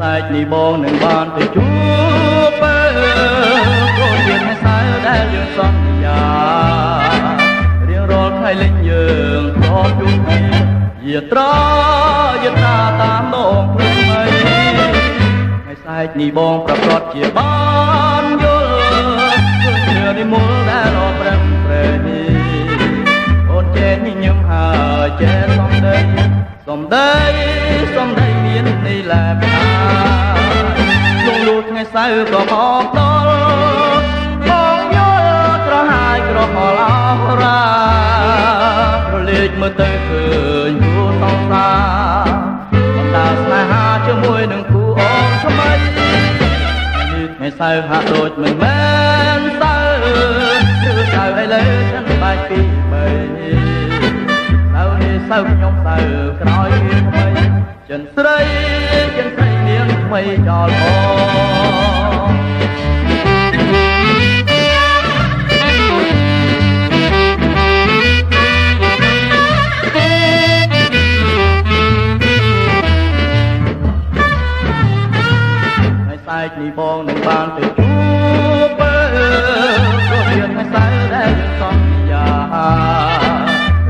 សែកនេះបងនឹងបានទៅជួបពេលព្រោះយើងថ្ងៃសៅរ៍ដែលយើងសន្យារៀងរាល់ថ្ងៃលេងយើងធ្លាប់ជួបគ្នាយាត្រាយាត្រាតាមដងព្រឹកថ្មីថ្ងៃសែកនេះបងប្រកាសជាបានយល់គឺជានិមលដែលរកប្រឹងប្រែងអូនចេះញញឹមហើយចេះសំដីសំដីសំដី សៅរ៍ក៏មកដល់បងយល់ក្រហាយក្រហល់អស់រាប្រលេចមើលទៅឃើញគូសង្សារបណ្ដាស្នេហាជាមួយនឹងគូអូនថ្មីនេះថ្ងៃសៅរ៍ហាក់ដូចមិនមែនសៅរ៍ឬសៅរ៍ឥឡូវฉันបាច់ពីបីសៅរ៍នេះសៅរ៍ខ្ញុំសៅរ៍ក្រោយពីថ្មីចិនស្រីចិនស្រីនាងថ្មីចោលផងថ្ងៃសែកនេះបងនឹងបានទៅជួបពេលព្រោះមានថ្ងៃសៅរ៍ដែលយើងសន្យា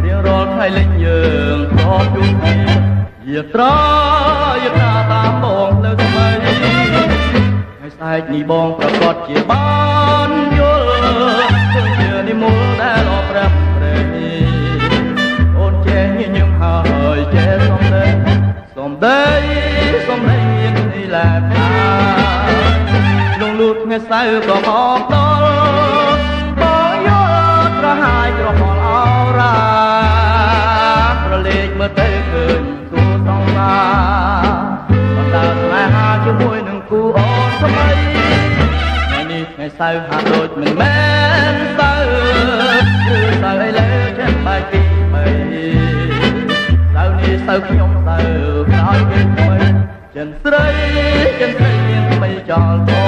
រៀងរាល់ថ្ងៃលេងយើងធ្លាប់ជួបគ្នាយាត្រាយាត្រា កនេះបងប្រកាសជាបានយល់ឃើញជានិមលដែលអបរាប់ព្រេអូនចេះញញឹមហើយចេះសំដីសំដីសំដីមាននេះលែបណាលងលូតថ្ងៃសៅរ៍ក៏មកដល់បងយល់ប្រហាយក្រហល់អរ៉ាប្រលេចមើលទៅឃើញគូសង្សៅហាក់ដូចមិនមែនសៅគឺសៅឥឡូវចេះបែកពីបីសៅនេះសៅខ្ញុំសៅក្រោយគេថ្មីចិនស្រីចិនស្រីមានថ្មីចោលទៅ